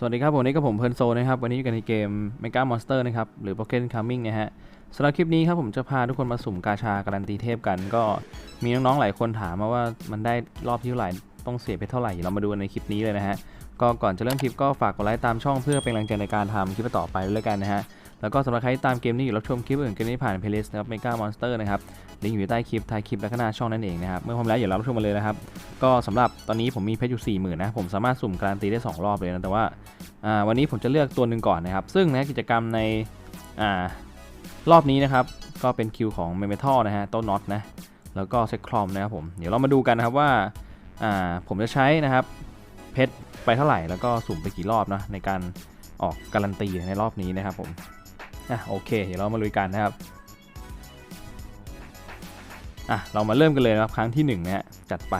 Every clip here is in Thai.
สวัสดีครับ วันนี้ก็ผมเพลินโซนะครับ วันนี้อยู่กันในเกม Mega Monster นะครับ หรือ Pocket Coming นะฮะสำหรับคลิปนี้ครับผมจะพาทุกคนมาสุ่มกาชาการันตีเทพกัน ก็มีน้องๆหลายคนถามมาว่ามันได้รอบที่เท่าไหร่ ต้องเสียไปเท่าไหร่ เรามาดูในคลิปนี้เลยนะฮะ ก็ก่อนจะเริ่มคลิปก็ฝากกดไลค์ตามช่องเพื่อเป็นกำลังใจในการทำคลิปต่อไปด้วยกันนะฮะ แล้วก็สำหรับใครที่ตามเกมนี้อยู่รับชมคลิปอื่นเกมนี้ผ่านเพลย์ลิสต์นะครับ Mega Monster นะครับลิงก์อยู่ใต้คลิปท้ายคลิปและข้างหน้าช่องนั่นเองนะครับเมื่อพร้อมแล้วอย่ารับชมมาเลยนะครับก็สำหรับตอนนี้ผมมีเพชรอยู่40,000นะผมสามารถสุ่มการันตีได้สองรอบเลยนะแต่ว่าวันนี้ผมจะเลือกตัวหนึ่งก่อนนะครับซึ่งนะกิจกรรมในอรอบนี้นะครับก็เป็นคิวของเมเมทัลนะฮะต้นน็อตนะแล้วก็เซ็กคลอมนะครับผมเดี๋ยวเรามาดูกันนะครับว่าอ่าผมจะใช้นะครับเพชรไปเท่าไหร่แล้วก็สุ่มไปกี่รอบนะในการออกการันตีในรอบนี้นะครับผม อะโอเค เดี๋ยวเรามาลุยกันนะครับอะเรามาเริ่มกันเลยนะครับครั้งที่หนึ่งนะฮะจัดไป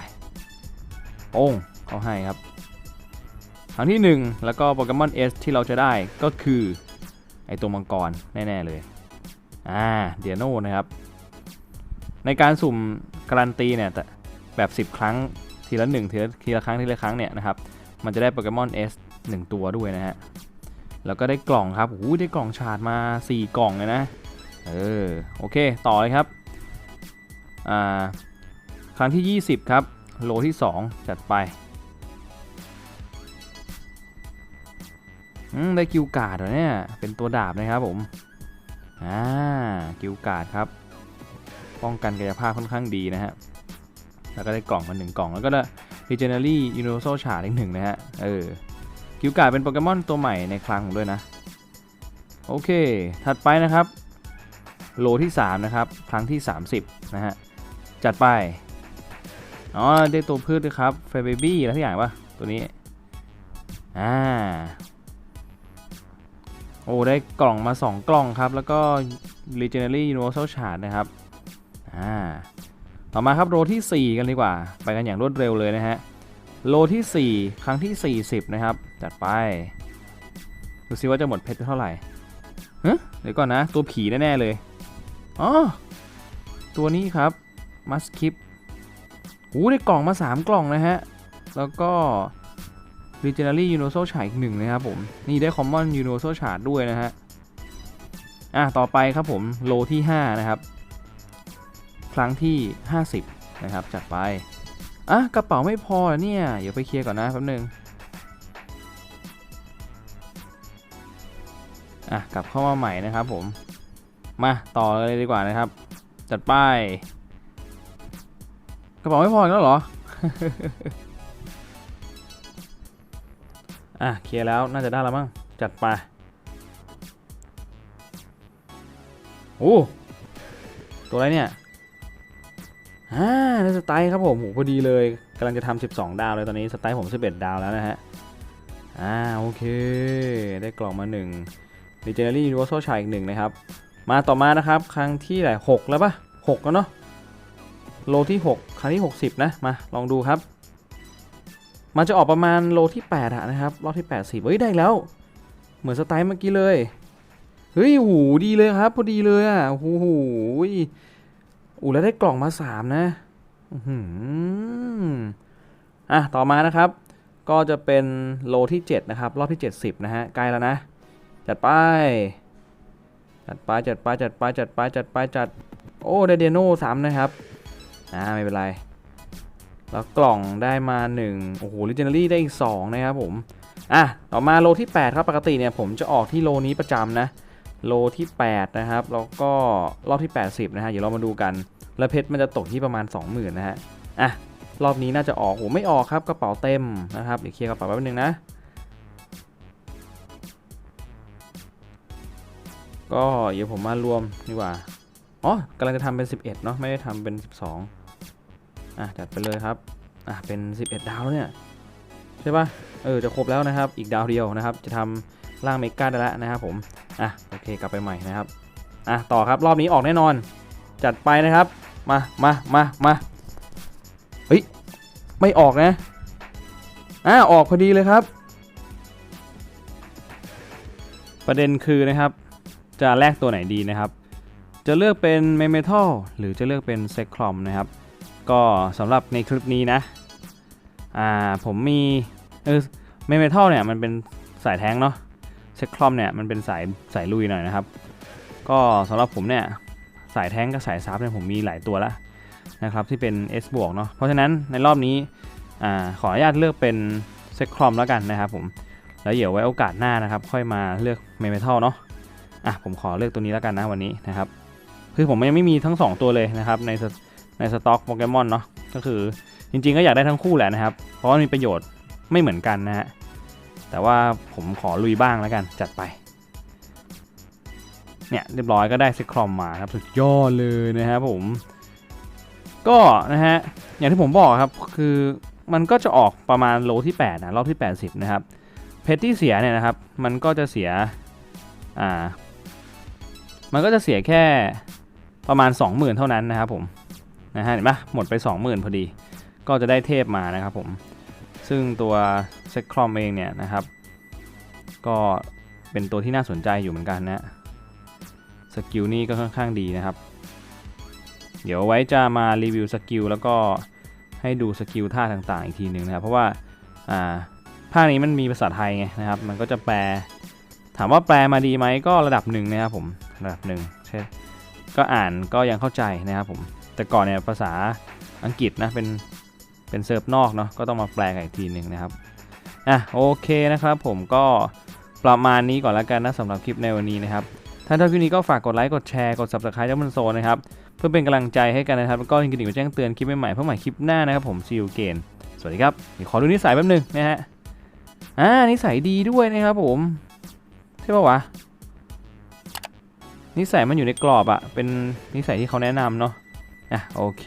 โป้งเขาให้ครับ ครั้งที่ 1 แล้วก็โปเกมอน S ที่เราจะได้ก็คือไอตัวมังกรแน่ๆเลยอ่าเดียโนนะครับ ในการสุ่มการันตีเนี่ยแต่แบบ 10 ครั้งทีละ1ทีละทีละครั้งทีละครั้งเนี่ยนะครับมันจะได้โปเกมอน S 1ตัวด้วยนะฮะ แล้วก็ได้กล่องครับโอ้ได้กล่องชาร์ดมา 4 กล่องเลยนะ เออ โอเค ต่อเลยครับ อ่า ครั้งที่ 20 ครับ โลที่ 2 จัดไป ได้กิวการ์ดเหรอเนี่ย เป็นตัวดาบนะครับผม อ่า กิวการ์ดครับ ป้องกันกายภาพค่อนข้างดีนะฮะ แล้วก็ได้กล่องมาหนึ่งกล่อง แล้วก็ได้ Legendary Universal Shard อีกหนึ่งนะฮะ เออ กิวการ์เป็นโปเกมอนตัวใหม่ในคลังผมด้วยนะ โอเค ถัดไปนะครับ โลที่ 3 นะครับ ครั้งที่ 30 นะฮะ จัดไป อ๋อ ได้ตัวพืชด้วยครับเฟเบบี้อะไรที่อย่างปะตัวนี้ อ่า โอ้ ได้กล่องมา 2 กล่องครับ แล้วก็ Legendary Universal Shard นะครับ อ่า ต่อมาครับโลที่ 4 กันดีกว่า ไปกันอย่างรวดเร็วเลยนะฮะ โลที่ 4 ครั้งที่ 40 นะครับ จัดไป ดูซิว่าจะหมดเพชรเท่าไหร่เฮ้ยเดี๋ยวก่อนนะ ตัวผีแน่ ๆ เลยอ๋อตัวนี้ครับมัสคิปโอ้ได้กล่องมา 3 กล่องนะฮะ แล้วก็ Legendary Universal Shard อีกหนึ่งนะครับผม นี่ได้ Common Universal Shard ด้วยนะฮะ อะ ต่อไปครับผม โลที่ 5 นะครับ ครั้งที่ 50 นะครับ จัดไป อะกระเป๋าไม่พอเหรอเนี่ยเดี๋ยวไปเคลียร์ก่อนนะแป๊บนึงอะกลับเข้ามาใหม่นะครับผมมาต่อเลยดีกว่านะครับ จัดไปกระเป๋าไม่พออีกแล้วเหรออะเคลียร์แล้วน่าจะได้แล้วมั้งจัดไปโอ้ตัวอะไรเนี่ย อ่าได้สไตล์ครับผมโหพอดีเลยกำลังจะทำ12 ดาวเลยตอนนี้สไตล์ผม 11 ดาวแล้วนะฮะ อ่าโอเค ได้กล่องมา1 Legendary Universal Shard อีกหนึ่งนะครับ มาต่อมานะครับ ครั้งที่ไหนหกแล้วปะหกแล้วเนาะโลที่ 6 ครั้งที่ 60 นะ มาลองดูครับ มันจะออกประมาณโลที่8อะนะครับ รอบที่80เฮ้ยได้แล้ว เหมือนสไตล์เมื่อกี้เลย เฮ้ยหูดีเลยครับ พอดีเลยอะโอ้โห อู้แล้วได้กล่องมา3นะอือหืออะต่อมานะครับ ก็จะเป็นโลที่ 7 นะครับ รอบที่ 70 นะฮะใกล้แล้วนะ จัดไป จัดไป จัดไป จัดไป จัดไป จัดไป จัด โอ้ได้เดโน่สามนะครับอ่าไม่เป็นไร แล้วกล่องได้มา1โอ้โหลิเจน d รี่ได้อีก 2 นะครับผม อะ ต่อมาโลที่ 8 ครับ ปกติเนี่ยผมจะออกที่โลนี้ประจำนะ โลที่ 8 นะครับ แล้วก็รอบที่ 80 นะฮะ เดี๋ยวเรามาดูกัน แล้วเพชรมันจะตกที่ประมาณ 20,000 นะฮะ อะ รอบนี้น่าจะออกโอ้ไม่ออกครับ กระเป๋าเต็มนะครับ เดี๋ยวเคลียร์กระเป๋าแป๊บนึงนะ ก็เดี๋ยวผมมารวมดีกว่า อ๋อกำลังจะทำเป็น 11 เนาะ ไม่ได้ทำเป็น 12 อะ จัดไปเลยครับ อะ เป็น 11 ดาวแล้วเนี่ย ใช่ปะเออ จะครบแล้วนะครับ อีกดาวเดียวนะครับ จะทำร่างเมกาได้แล้วนะครับผม อะ กลับไปใหม่นะครับอะต่อครับรอบนี้ออกแน่นอน จัดไปนะครับ มามามามาเฮ้ยไม่ออกนะอะออกพอดีเลยครับ ประเด็นคือนะครับ จะแลกตัวไหนดีนะครับ จะเลือกเป็นเมเมทัลหรือจะเลือกเป็นเซคลอมนะครับ ก็สำหรับในคลิปนี้นะอ่าผมมีเออเมเมทัลเนี่ยมันเป็นสายแท้งเนาะ เซ็กคลอมเนี่ยมันเป็นสายสายลุยหน่อยนะครับ ก็สำหรับผมเนี่ยสายแท้งกับสายซับเนี่ยผมมีหลายตัวแล้วนะครับที่เป็น S บวกเนาะเพราะฉะนั้นในรอบนี้อขออนุญาตเลือกเป็นเซ็กคลอมแล้วกันนะครับผมแล้วเดี๋ยวไว้โอกาสหน้านะครับ ค่อยมาเลือกเมทัลเนาะอะผมขอเลือกตัวนี้แล้วกันนะวันนี้นะครับคือผมยังไม่มีทั้ง 2 ตัวเลยนะครับในในสต็อกโปเกมอนเนาะก็คือจริงๆก็อยากได้ทั้งคู่แหละนะครับ เพราะว่ามีประโยชน์ไม่เหมือนกันนะฮะ แต่ว่าผมขอลุยบ้างแล้วกันจัดไป เนี่ยเรียบร้อยก็ได้ซิครอมมาครับสุดยอดเลยนะครับผม ก็นะฮะอย่างที่ผมบอกครับคือมันก็จะออกประมาณโลที่8นะรอบที่ 80 นะครับ เพชรที่เสียเนี่ยนะครับ มันก็จะเสียอ่ามันก็จะเสียแค่ประมาณ 20,000 เท่านั้นนะครับผมนะฮะเห็นปะหมดไป 20,000 พอดี ก็จะได้เทพมานะครับผม ซึ่งตัว เซ็กครอมเองเนี่ยนะครับ ก็เป็นตัวที่น่าสนใจอยู่เหมือนกันนะสกิลนี่ก็ค่อนข้างดีนะครับ เดี๋ยวไว้จะมารีวิวสกิลแล้วก็ให้ดูสกิลท่าต่างๆ อีกทีหนึ่งนะครับ เพราะว่าอ่าภาคนี้มันมีภาษาไทยไงนะครับ มันก็จะแปล ถามว่าแปลมาดีไหมก็ระดับหนึ่งนะครับผมระดับหนึ่งใช่ก็อ่านก็ยังเข้าใจนะครับผมแต่ก่อนเนี่ยภาษาอังกฤษนะเป็นเป็นเซิร์ฟนอกเนาะก็ต้องมาแปลกันอีกทีหนึ่งนะครับ อะโอเคนะครับผมก็ประมาณนี้ก่อนแล้วกันนะสำหรับคลิปในวันนี้นะครับถ้าชอบคลิปนี้ก็ฝากกดไลค์กดแชร์กด subscribe เจ้ามันโซนนะครับเพื่อเป็นกำลังใจให้กันนะครับแล้วก็ยิงกดิ่งแจ้งเตือนคลิปใหม่ๆเพื่อใหม่คลิปหน้านะครับผมซี u เกนสวัสดีครับเดี๋ยวขอดูนิสัยแป๊บนึงนะฮะอ่านิสัยดีด้วยนะครับผมใช่ปะวะนิสัยมันอยู่ในกรอบอะเป็นนิสัยที่เขาแนะนำเนาะอะโอเค